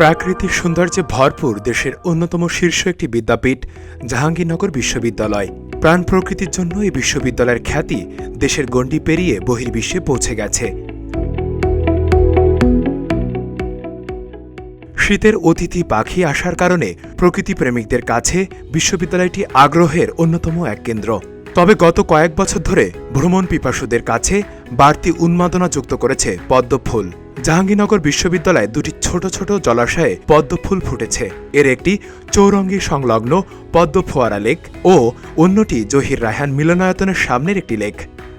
প্রাকৃতিক সৌন্দর্যে ভরপুর দেশের অন্যতম শীর্ষ একটি বিদ্যাপীঠ, জাহাঙ্গীরনগর বিশ্ববিদ্যালয়। প্রাণ প্রকৃতির জন্য এই বিশ্ববিদ্যালয়ের খ্যাতি দেশের গণ্ডি পেরিয়ে বহির্বিশ্বে পৌঁছে গেছে। শীতের অতিথি পাখি আসার কারণে প্রকৃতি প্রেমিকদের কাছে বিশ্ববিদ্যালয়টি আগ্রহের অন্যতম এক কেন্দ্র। তবে গত কয়েক বছর ধরে ভ্রমণ পিপাসুদের কাছে বাড়তি উন্মাদনা যুক্ত করেছে পদ্মফুল। জাহাঙ্গীরনগর বিশ্ববিদ্যালয়ে দুটি ছোট ছোট জলাশয়ে পদ্মফুল ফুটেছে। এর একটি চৌরঙ্গি সংলগ্ন পদ্ম ফোয়ারা লেক ও অন্যটি জহির রায়হান মিলনায়তনের সামনের একটি লেক।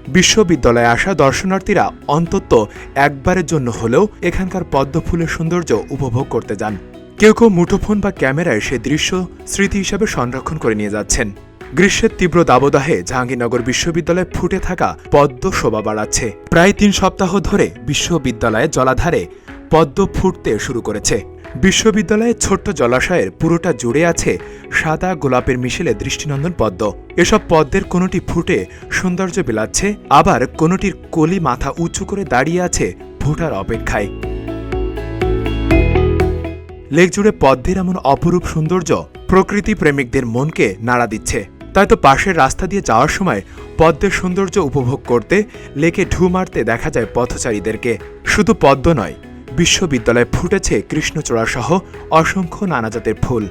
বিশ্ববিদ্যালয়ে আসা দর্শনার্থীরা অন্তত একবারের জন্য হলেও এখানকার পদ্ম ফুলের সৌন্দর্য উপভোগ করতে যান। কেউ কেউ মুঠোফোন বা ক্যামেরায় সে দৃশ্য স্মৃতি হিসাবে সংরক্ষণ করে নিয়ে যাচ্ছেন। গ্রীষ্মের তীব্র দাবদাহে জাহাঙ্গীরনগর বিশ্ববিদ্যালয়ে ফুটে থাকা পদ্ম শোভা বাড়াচ্ছে। প্রায় তিন সপ্তাহ ধরে বিশ্ববিদ্যালয়ে জলাধারে পদ্ম ফুটতে শুরু করেছে। বিশ্ববিদ্যালয়ের ছোট্ট জলাশয়ের পুরোটা জুড়ে আছে সাদা গোলাপের মিশেলে দৃষ্টিনন্দন পদ্ম। এসব পদ্মের কোনোটি ফুটে সৌন্দর্য বিলাচ্ছে, আবার কোনোটির কলি মাথা উঁচু করে দাঁড়িয়ে আছে ফোটার অপেক্ষায়। লেক জুড়ে পদ্মের এমন অপরূপ সৌন্দর্য প্রকৃতি প্রেমিকদের মনকে নাড়া দিচ্ছে। তাই তো পাশের রাস্তা দিয়ে যাওয়ার সময় পদ্মের সৌন্দর্য উপভোগ করতে লেকে ঢু মারতে দেখা যায় পথচারীদেরকে। শুধু পদ্ম নয়, বিশ্ববিদ্যালয়ে ফুটেছে কৃষ্ণচূড়া সহ অসংখ্য নানা জাতের ফুল,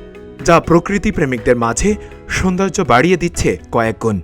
যা প্রকৃতি প্রেমিকদের মাঝে সৌন্দর্য বাড়িয়ে দিচ্ছে কয়েক গুণ।